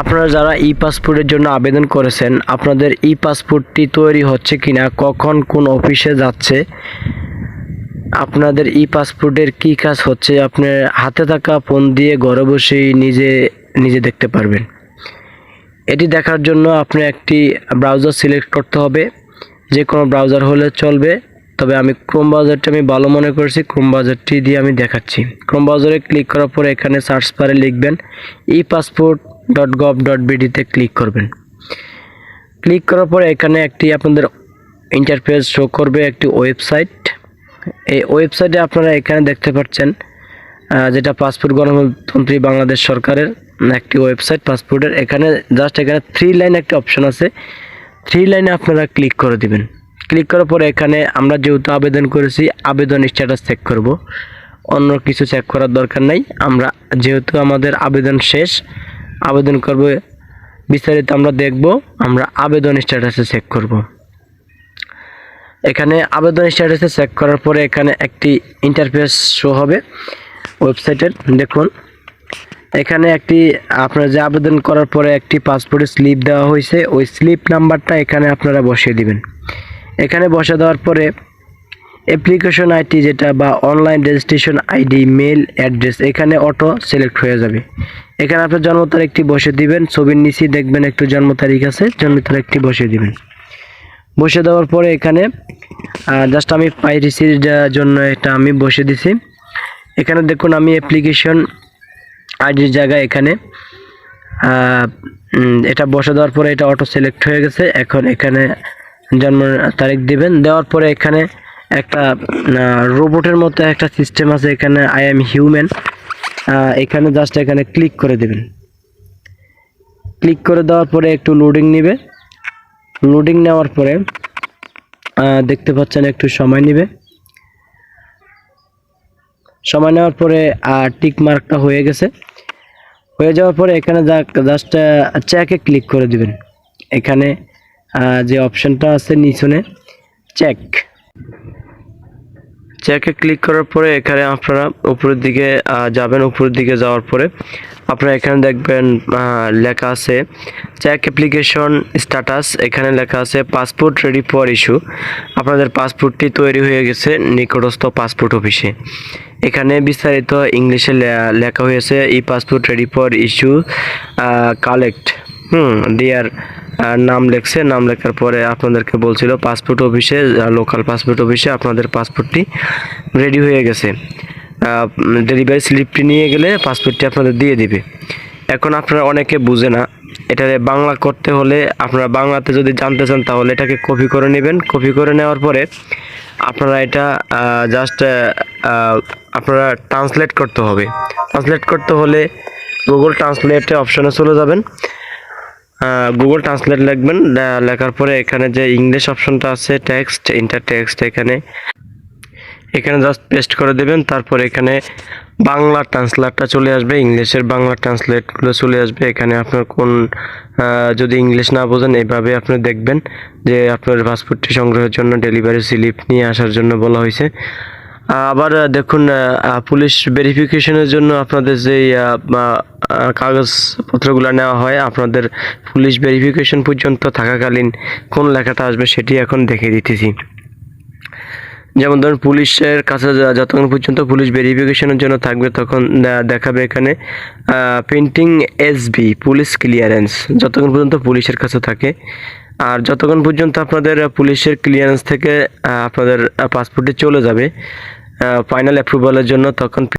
আপনারা যারা ই পাসপোর্টের জন্য আবেদন করেছেন, আপনাদের ই পাসপোর্টটি তৈরি হচ্ছে কিনা, কখন কোন অফিসে যাচ্ছে, আপনাদের ই পাসপোর্টের কি কাজ হচ্ছে আপনার হাতে থাকা ফোন দিয়ে ঘরে বসেই নিজে নিজে দেখতে পারবেন। এটি দেখার জন্য আপনি একটি ব্রাউজার সিলেক্ট করতে হবে। যে কোনো ব্রাউজার হলে চলবে, তবে আমি ক্রোম ব্রাউজারটি আমি ভালো মনে করেছি ক্রোম ব্রাউজারটি দিয়ে আমি দেখাচ্ছি। ক্রোম ব্রাউজারে ক্লিক করার পরে এখানে সার্চ বারে লিখবেন e passport dot gov dot বিডিতে click করবেন। ক্লিক করার পরে এখানে একটি আপনাদের ইন্টারফেস শো করবে, একটি ওয়েবসাইট এই ওয়েবসাইটে আপনারা এখানে দেখতে পাচ্ছেন যেটা পাসপোর্ট গণতন্ত্রী বাংলাদেশ সরকারের একটি ওয়েবসাইট পাসপোর্টের এখানে জাস্ট এখানে থ্রি লাইন একটা অপশন আছে। থ্রি লাইনে আপনারা ক্লিক করে দিবেন। ক্লিক করার পরে এখানে আমরা যেহেতু আবেদন করেছি, আবেদন স্ট্যাটাস চেক করব। অন্য কিছু চেক করার দরকার নাই। আমরা যেহেতু আমাদের আবেদন শেষ আবেদন করব। বিস্তারিত আমরা দেখব, আমরা আবেদন স্ট্যাটাসে চেক করব। এখানে আবেদন স্ট্যাটাসে চেক করার পরে এখানে একটি ইন্টারফেস শো হবে ওয়েবসাইটের দেখুন। এখানে একটি, আপনার যে আবেদন করার পরে একটি পাসপোর্টের স্লিপ দেওয়া হয়েছে, ওই স্লিপ নাম্বারটা এখানে আপনারা বসিয়ে দিবেন। এখানে বসে দেওয়ার পরে অ্যাপ্লিকেশন আইডি যেটা বা online registration ID mail address এখানে অটো সিলেক্ট হয়ে যাবে। এখানে আপনার জন্ম তারিখটি বসে দিবেন, ছবির নিচে দেখবেন একটু জন্ম তারিখ আছে জন্ম তারিখটি বসিয়ে দিবেন। বসে দেওয়ার পরে এখানে জাস্ট আমি পাইরিসির জন্য এটা আমি বসে দিছি। এখানে দেখুন আমি অ্যাপ্লিকেশন আইডির জায়গায় এখানে এটা বসে দেওয়ার পরে এটা অটো সিলেক্ট হয়ে গেছে। এখন এখানে জন্ম তারিখ দিবেন। দেওয়ার পরে এখানে একটা রোবটের মতো একটা সিস্টেম আছে এখানে আই এম হিউম্যান এখানে জাস্ট এখানে ক্লিক করে দেবেন। ক্লিক করে দেওয়ার পরে একটু লোডিং নেবে। লোডিং নেওয়ার পরে দেখতে পাচ্ছেন একটু সময় নেবে। সময় নেওয়ার পরে টিক মার্কটা হয়ে গেছে। হয়ে যাওয়ার পরে এখানে জাস্ট চেকে ক্লিক করে দিবেন। এখানে যে অপশনটা আছে নিচনে চেক চেকে ক্লিক করার পরে এখানে আপনারা উপরের দিকে যাবেন, উপরের দিকে যাওয়ার পরে আপনারা এখানে দেখবেন লেখা আছে চেক অ্যাপ্লিকেশন স্ট্যাটাস এখানে লেখা আছে পাসপোর্ট রেডি ফর ইস্যু আপনাদের পাসপোর্টটি তৈরি হয়ে গেছে নিকটস্থ পাসপোর্ট অফিসে এখানে বিস্তারিত ইংলিশে লেখা হয়েছে e passport ready for issue collect হুম দিয়ার নাম লেখছে, নাম লেখার পরে আপনাদেরকে বলছিল পাসপোর্ট অফিসে লোকাল পাসপোর্ট অফিসে আপনাদের পাসপোর্টটি রেডি হয়ে গেছে। ডেলিভারি স্লিপটি নিয়ে গেলে পাসপোর্টটি আপনাদের দিয়ে দিবে। এখন আপনারা অনেকে বুঝে না এটা বাংলা করতে হলে আপনারা বাংলাতে যদি জানতে চান তাহলে এটাকে কপি করে নেবেন। কপি করে নেওয়ার পরে আপনারা এটা জাস্ট আপনারা ট্রান্সলেট করতে হবে। ট্রান্সলেট করতে হলে গুগল ট্রান্সলেটে অপশনে চলে যাবেন। গুগল ট্রান্সলেট লিখবেন। লেখার পরে এখানে যে ইংলিশ অপশনটা আছে টেক্সট ইন্টার টেক্সট এখানে। এখানে জাস্ট পেস্ট করে দেবেন, তারপর এখানে বাংলা ট্রান্সলেটটা চলে আসবে। ইংলিশের বাংলা ট্রান্সলেটগুলো চলে আসবে। এখানে আপনার কোন যদি ইংলিশ না বোঝেন এইভাবে আপনি দেখবেন যে আপনার পাসপোর্টটি সংগ্রহের জন্য ডেলিভারি স্লিপ নিয়ে আসার জন্য বলা হয়েছে। আবার দেখুন পুলিশ ভেরিফিকেশনের জন্য আপনাদের যেই কাগজপত্রগুলো নেওয়া হয়, আপনাদের পুলিশ ভেরিফিকেশন পর্যন্ত থাকাকালীন কোন লেখাটা আসবে সেটি এখন দেখে দিতেছি। যেমন ধরুন, পুলিশের কাছে যতক্ষণ পর্যন্ত পুলিশ ভেরিফিকেশনের জন্য থাকবে তখন দেখাবে এখানে পেন্টিং এসবি পুলিশ ক্লিয়ারেন্স যতক্ষণ পর্যন্ত পুলিশের কাছে থাকে। আর যতক্ষণ পর্যন্ত আপনাদের পুলিশের ক্লিয়ারেন্স থেকে আপনাদের পাসপোর্টে চলে যাবে ফাইনাল অ্যাপ্রুভালের জন্য তখন